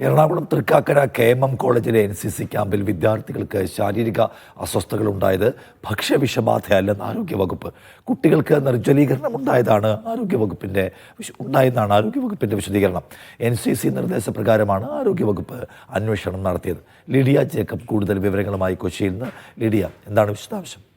Ernakulam Thrikkakara K M M കോളേജിലെ N C C ക്യാമ്പിൽ വിദ്യാർത്ഥികൾക്ക് ശാരീരിക അസ്വസ്ഥതകൾ ഉണ്ടായത് ഭക്ഷ്യവിഷബാധയല്ലെന്ന് ആരോഗ്യവകുപ്പ്. കുട്ടികൾക്ക് നിർജലീകരണം ഉണ്ടായതാണ് ആരോഗ്യവകുപ്പിന്റെ ഉണ്ടായെന്നാണ് ആരോഗ്യവകുപ്പിന്റെ വിശദീകരണം. എൻ സി സി നിർദ്ദേശപ്രകാരമാണ് ആരോഗ്യവകുപ്പ് അന്വേഷണം നടത്തിയത്. ലിഡിയ ജേക്കബ് കൂടുതൽ വിവരങ്ങളുമായി കൊച്ചിയിൽ നിന്ന്. ലിഡിയ എന്താണ് വിശദാംശം?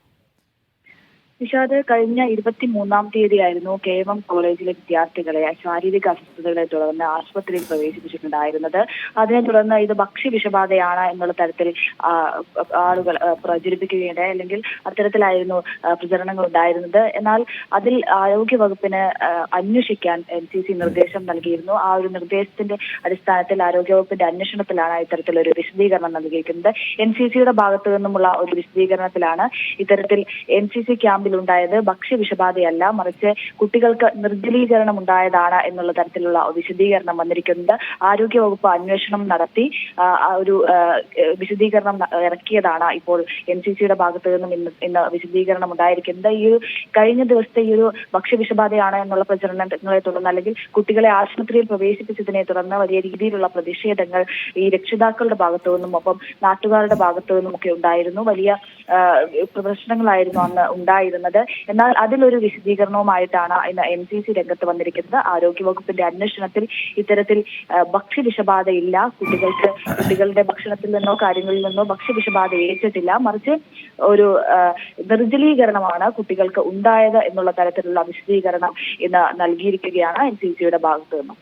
നിഷാദ് കഴിഞ്ഞ ഇരുപത്തി മൂന്നാം തീയതിയായിരുന്നു കെ എം എം കോളേജിലെ വിദ്യാർത്ഥികളെ ശാരീരിക അസ്വസ്ഥതകളെ തുടർന്ന് ആശുപത്രിയിൽ പ്രവേശിപ്പിച്ചിട്ടുണ്ടായിരുന്നത്. അതിനെ തുടർന്ന് ഇത് ഭക്ഷ്യവിഷബാധയാണ് എന്നുള്ള തരത്തിൽ ആളുകൾ പ്രചരിപ്പിക്കുകയുണ്ടായി. അല്ലെങ്കിൽ അത്തരത്തിലായിരുന്നു പ്രചരണങ്ങൾ ഉണ്ടായിരുന്നത്. എന്നാൽ അതിൽ ആരോഗ്യ വകുപ്പിന് അന്വേഷിക്കാൻ എൻ സി സി നിർദ്ദേശം നൽകിയിരുന്നു. ആ ഒരു നിർദ്ദേശത്തിന്റെ അടിസ്ഥാനത്തിൽ ആരോഗ്യവകുപ്പിന്റെ അന്വേഷണത്തിലാണ് ഇത്തരത്തിലൊരു വിശദീകരണം നൽകിയിരിക്കുന്നത്. എൻ സി സിയുടെ ഭാഗത്തു നിന്നുമുള്ള ഒരു വിശദീകരണത്തിലാണ് ഇത്തരത്തിൽ എൻ സി സി ക്യാമ്പിൽ ഉണ്ടായത് ഭക്ഷ്യവിഷബാധയല്ല മറിച്ച് കുട്ടികൾക്ക് നിർജലീകരണം ഉണ്ടായതാണ് എന്നുള്ള തരത്തിലുള്ള വിശദീകരണം വന്നിരിക്കുന്നത് ആരോഗ്യവകുപ്പ് അന്വേഷണം നടത്തി ഒരു വിശദീകരണം ഇറക്കിയതാണ് ഇപ്പോൾ എൻ സി സിയുടെ ഭാഗത്തു നിന്നും ഇന്ന് ഇന്ന് വിശദീകരണം ഉണ്ടായിരിക്കുന്നത്. ഈ ഒരു കഴിഞ്ഞ ദിവസത്തെ ഈ ഒരു ഭക്ഷ്യവിഷബാധയാണ് എന്നുള്ള പ്രചരണങ്ങളെ തുടർന്ന് അല്ലെങ്കിൽ കുട്ടികളെ ആശുപത്രിയിൽ പ്രവേശിപ്പിച്ചതിനെ തുടർന്ന് വലിയ രീതിയിലുള്ള പ്രതിഷേധങ്ങൾ ഈ രക്ഷിതാക്കളുടെ ഭാഗത്തു നിന്നും ഒപ്പം നാട്ടുകാരുടെ ഭാഗത്തു നിന്നും ഒക്കെ ഉണ്ടായിരുന്നു. വലിയ പ്രശ്നങ്ങളായിരുന്നു അന്ന് ഉണ്ടായിരുന്നത്. എന്നാൽ അതിലൊരു വിശദീകരണവുമായിട്ടാണ് ഇന്ന് എൻ സി സി രംഗത്ത് വന്നിരിക്കുന്നത്. ആരോഗ്യവകുപ്പിന്റെ അന്വേഷണത്തിൽ ഇത്തരത്തിൽ ഭക്ഷ്യവിഷബാധയില്ല. കുട്ടികൾക്ക് കുട്ടികളുടെ ഭക്ഷണത്തിൽ നിന്നോ കാര്യങ്ങളിൽ നിന്നോ ഭക്ഷ്യവിഷബാധ ഏറ്റിട്ടില്ല. മറിച്ച് ഒരു നിർജലീകരണമാണ് കുട്ടികൾക്ക് ഉണ്ടായത് എന്നുള്ള തരത്തിലുള്ള വിശദീകരണം ഇന്ന് നൽകിയിരിക്കുകയാണ് എൻ സി സിയുടെ ഭാഗത്തു നിന്നും